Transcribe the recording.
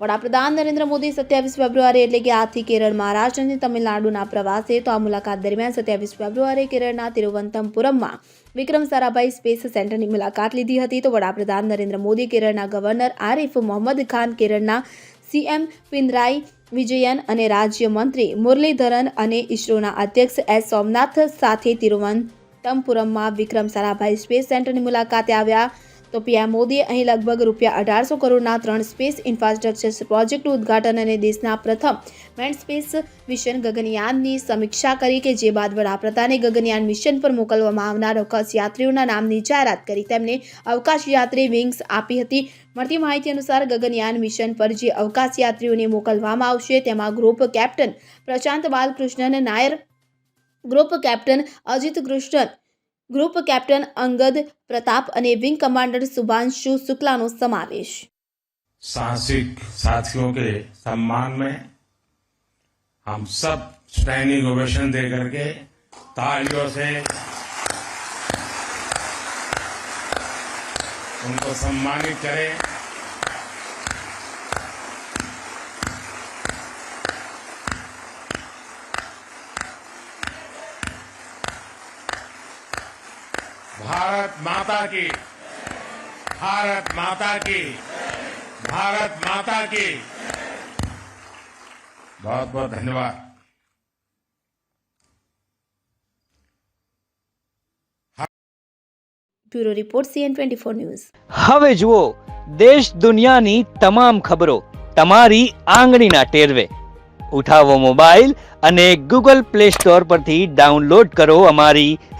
વડાપ્રધાન નરેન્દ્ર મોદી સત્યાવીસ ફેબ્રુઆરી એટલે કે આજથી કેરળ, મહારાષ્ટ્ર અને તમિલનાડુના પ્રવાસે તો આ મુલાકાત દરમિયાન સત્યાવીસ ફેબ્રુઆરી કેરળના તિરુવનંતપુરમમાં વિક્રમ સારાભાઈ સ્પેસ સેન્ટરની મુલાકાત લીધી હતી. તો વડાપ્રધાન નરેન્દ્ર મોદી કેરળના ગવર્નર આરિફ મોહમ્મદ ખાન કેરળના સીએમ પિનરાઈ વિજયન અને રાજ્યમંત્રી મુરલીધરન અને ઇસરોના અધ્યક્ષ એસ સોમનાથ સાથે તિરુવનંતપુરમમાં વિક્રમ સારાભાઈ સ્પેસ સેન્ટરની મુલાકાતે આવ્યા. તો પીએમ મોદીએ અહીં લગભગ રૂપિયા અઢારસો કરોડના ત્રણ સ્પેસ ઇન્ફ્રાસ્ટ્રક્ચર પ્રોજેક્ટનું ઉદ્ઘાટન અને દેશના પ્રથમ મેન સ્પેસ મિશન ગગનયાનની સમીક્ષા કરી કે જે બાદ વડાપ્રધાને ગગનયાન મિશન પર મોકલવામાં આવનાર અવકાશ યાત્રીઓના નામની જાહેરાત કરી. તેમને અવકાશ યાત્રી વિંગ્સ આપી હતી. મળતી માહિતી અનુસાર ગગનયાન મિશન પર જે અવકાશ યાત્રીઓને મોકલવામાં આવશે તેમાં group captain Prashant Balakrishnan, Nair group captain Ajit Krishnan group captain Angad Pratap અને વિંગ કમાન્ડર શુભાંશુ શુક્લાનો સમાવેશ साहसिक साथियों के सम्मान में हम सब स्टैंडिंग ओवेशन दे करके तालियों से उनको सम्मानित करें भारत माता की भारत माता की भारत माता की बहुत बहुत धन्यवाद bureau report CN twenty four news હવે જુઓ દેશ દુનિયાની તમામ ખબરો તમારી આંગળીના ટેરવે ઉઠાવો મોબાઈલ અને ગૂગલ પ્લે સ્ટોર પરથી ડાઉનલોડ કરો અમારી